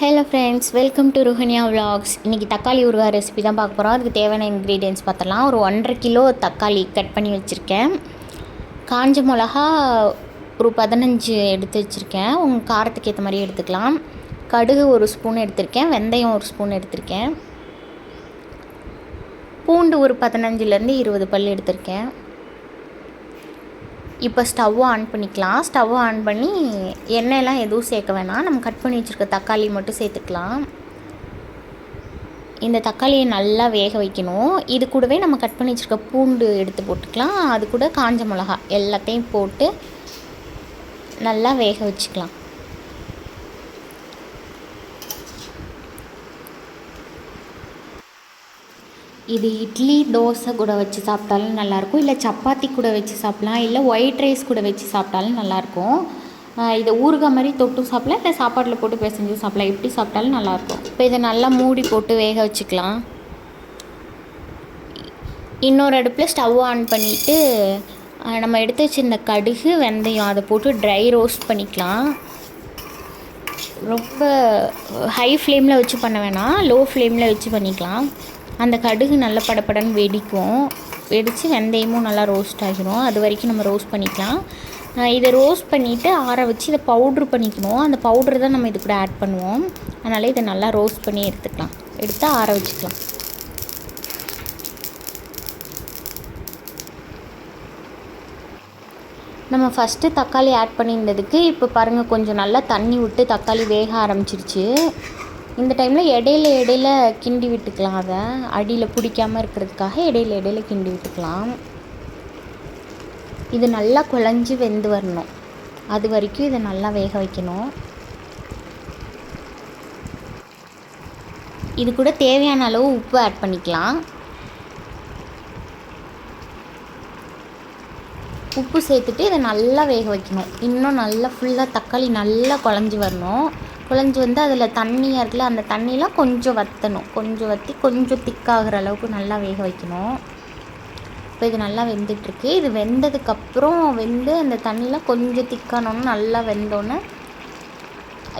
Hello friends welcome to Ruhaniya vlogs இன்றைக்கி தக்காளி ஊறுகாய் ரெசிபி தான் பார்க்க போகிறோம் அதுக்கு தேவையான இன்க்ரீடியன்ஸ் பார்த்துலாம் ஒரு ஒன்றரை கிலோ தக்காளி கட் பண்ணி வச்சுருக்கேன். காஞ்ச மிளகா ஒரு பதினஞ்சு எடுத்து வச்சுருக்கேன். உங்கள் காரத்துக்கு ஏற்ற மாதிரி எடுத்துக்கலாம். கடுகு ஒரு ஸ்பூன் எடுத்திருக்கேன். வெந்தயம் ஒரு ஸ்பூன் எடுத்திருக்கேன். பூண்டு ஒரு பதினஞ்சுலேருந்து இருபது பல் எடுத்திருக்கேன். இப்போ ஸ்டவ் ஆன் பண்ணிக்கலாம். ஸ்டவ் ஆன் பண்ணி எண்ணெயெல்லாம் எதுவும் சேர்க்க வேணாம். நம்ம கட் பண்ணி வச்சுருக்க தக்காளி மட்டும் சேர்த்துக்கலாம். இந்த தக்காளியை நல்லா வேக வைக்கணும். இது கூடவே நம்ம கட் பண்ணி வச்சுருக்க பூண்டு எடுத்து போட்டுக்கலாம். அது கூட காஞ்ச மிளகா எல்லாத்தையும் போட்டு நல்லா வேக வச்சுக்கலாம். இது இட்லி தோசை கூட வச்சு சாப்பிட்டாலும் நல்லாயிருக்கும். இல்லை சப்பாத்தி கூட வச்சு சாப்பிட்லாம். இல்லை ஒயிட் ரைஸ் கூட வச்சு சாப்பிட்டாலும் நல்லாயிருக்கும். இதை ஊறுகாய் மாதிரி தொட்டும் சாப்பிடலாம். இல்லை சாப்பாட்டில் போட்டு பிசைஞ்சு சாப்பிடலாம். எப்படி சாப்பிட்டாலும் நல்லாயிருக்கும். இப்போ இதை நல்லா மூடி போட்டு வேக வச்சுக்கலாம். இன்னொரு அடுப்பில் ஸ்டவ் ஆன் பண்ணிவிட்டு நம்ம எடுத்து வச்சிருந்த கடுகு வெந்தயம் அதை போட்டு ட்ரை ரோஸ்ட் பண்ணிக்கலாம். ரொம்ப ஹை ஃப்ளேமில் வச்சு பண்ண வேணாம். லோ ஃப்ளேமில் வச்சு பண்ணிக்கலாம். அந்த கடுகு நல்ல படப்படன்னு வெடிக்கும். வெடித்து வெந்தயமும் நல்லா ரோஸ்ட் ஆகிரும். அது வரைக்கும் நம்ம ரோஸ்ட் பண்ணிக்கலாம். இதை ரோஸ்ட் பண்ணிவிட்டு ஆற வச்சு இதை பவுட்ரு பண்ணிக்கணும். அந்த பவுட்ரு தான் நம்ம இது கூட ஆட் பண்ணுவோம். அதனால் இதை நல்லா ரோஸ்ட் பண்ணி எடுத்துக்கலாம். எடுத்து ஆற வச்சுக்கலாம். நம்ம ஃபஸ்ட்டு தக்காளி ஆட் பண்ணியிருந்ததுக்கு இப்போ பாருங்கள் கொஞ்சம் நல்லா தண்ணி விட்டு தக்காளி வேக ஆரம்பிச்சிருச்சு. இந்த டைமில் இடையில இடையில கிண்டி விட்டுக்கலாம் அதை. அடியில் பிடிக்காமல் இருக்கிறதுக்காக இடையில இடையில கிண்டி விட்டுக்கலாம். இது நல்லா குழஞ்சி வெந்து வரணும். அது வரைக்கும் இதை நல்லா வேக வைக்கணும். இது கூட தேவையான அளவு உப்பு ஆட் பண்ணிக்கலாம். உப்பு சேர்த்துட்டு இதை நல்லா வேக வைக்கணும். இன்னும் நல்லா ஃபுல்லாக தக்காளி நல்லா குழஞ்சி வரணும். குழஞ்சி வந்து அதில் தண்ணியாக இருக்குல்ல அந்த தண்ணியெலாம் கொஞ்சம் வற்றணும் கொஞ்சம் வற்றி கொஞ்சம் திக்காகிற அளவுக்கு நல்லா வேக வைக்கணும். இப்போ இது நல்லா வெந்துட்டுருக்கு. இது வெந்ததுக்கப்புறம் வெந்து அந்த தண்ணியெலாம் கொஞ்சம் திக்கானோன்னு நல்லா வெந்தோன்னே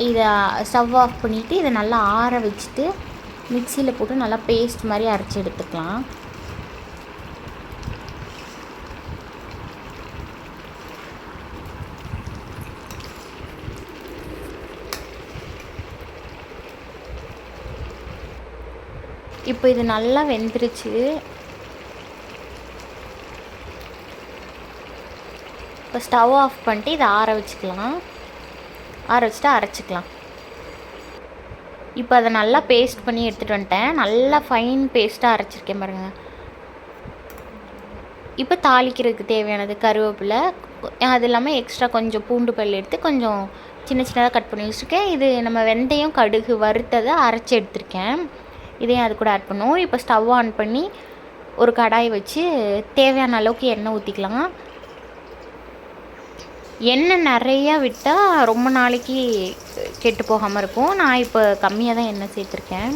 இதை ஸ்டவ் ஆஃப் பண்ணிவிட்டு இதை நல்லா ஆற வச்சுட்டு மிக்சியில் போட்டு நல்லா பேஸ்ட் மாதிரி அரைச்சி எடுத்துக்கலாம். இப்போ இது நல்லா வெந்துருச்சு. இப்போ ஸ்டவ் ஆஃப் பண்ணிட்டு இதை ஆற வச்சுக்கலாம். ஆற வச்சுட்டு அரைச்சிக்கலாம். இப்போ அதை நல்லா பேஸ்ட் பண்ணி எடுத்துகிட்டு வந்துட்டேன். நல்லா ஃபைன் பேஸ்ட்டாக அரைச்சிருக்கேன் பாருங்கள் இப்போ தாளிக்கிறதுக்கு தேவையானது கருவேப்பிலை. அது இல்லாமல் எக்ஸ்ட்ரா கொஞ்சம் பூண்டு பல் எடுத்து கொஞ்சம் சின்ன சின்னதாக கட் பண்ணி வச்சுருக்கேன். இது நம்ம வெந்தயம் கடுகு வறுத்ததை அரைச்சி எடுத்திருக்கேன். இதையும் அது கூட ஆட் பண்ணுவோம். இப்போ ஸ்டவ் ஆன் பண்ணி ஒரு கடாய் வச்சு தேவையான அளவுக்கு எண்ணெய் ஊற்றிக்கலாம் எண்ணெய் நிறையா விட்டால் ரொம்ப நாளைக்கு கெட்டு போகாமல் இருக்கும். நான் இப்போ கம்மியாக தான் எண்ணெய் சேர்த்துருக்கேன்.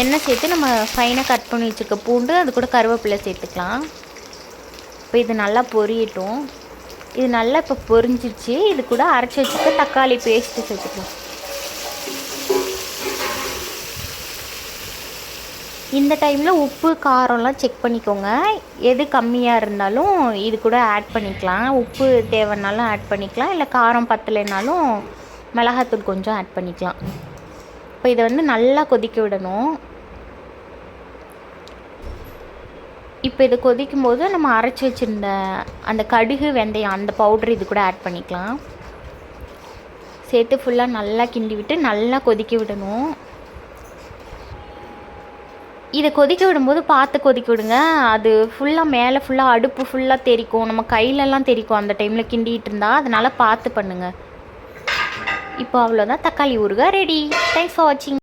எண்ணெய் சேர்த்து நம்ம ஃபைனாக கட் பண்ணி வச்சுருக்க பூண்டு அது கூட கருவேப்பிலை சேர்த்துக்கலாம். இப்போ இது நல்லா பொரியட்டும். இது நல்லா இப்போ பொரிஞ்சிருச்சு. இது கூட அரைச்சி வச்சுக்க தக்காளி பேஸ்ட்டு சேர்த்துக்கலாம். இந்த டைமில் உப்பு காரம்லாம் செக் பண்ணிக்கோங்க. எது கம்மியாக இருந்தாலும் இது கூட ஆட் பண்ணிக்கலாம். உப்பு தேவைன்னாலும் ஆட் பண்ணிக்கலாம். இல்லை காரம் பத்தலைனாலும் மிளகாத்தூள் கொஞ்சம் ஆட் பண்ணிக்கலாம். இப்போ இதை வந்து நல்லா கொதிக்க விடணும். இப்போ இது கொதிக்கும் போது நம்ம அரைச்சி வச்சுருந்த அந்த கடுகு வெந்தயம் அந்த பவுட்ரு இது கூட ஆட் பண்ணிக்கலாம். சேர்த்து ஃபுல்லாக நல்லா கிண்டி விட்டு நல்லா கொதிக்க விடணும். இதை கொதிக்க விடும்போது பார்த்து கொதிக்க விடுங்க. அது ஃபுல்லாக மேலே ஃபுல்லாக அடுப்பு ஃபுல்லாக தெரிக்கும். நம்ம கையிலலாம் தெரிக்கும். அந்த டைமில் கிண்டிகிட்டு இருந்தால் அதனால் பார்த்து பண்ணுங்கள் இப்போ அவ்வளோதான் தக்காளி ஊறுகாய் ரெடி தேங்க்ஸ் ஃபார் வாட்சிங்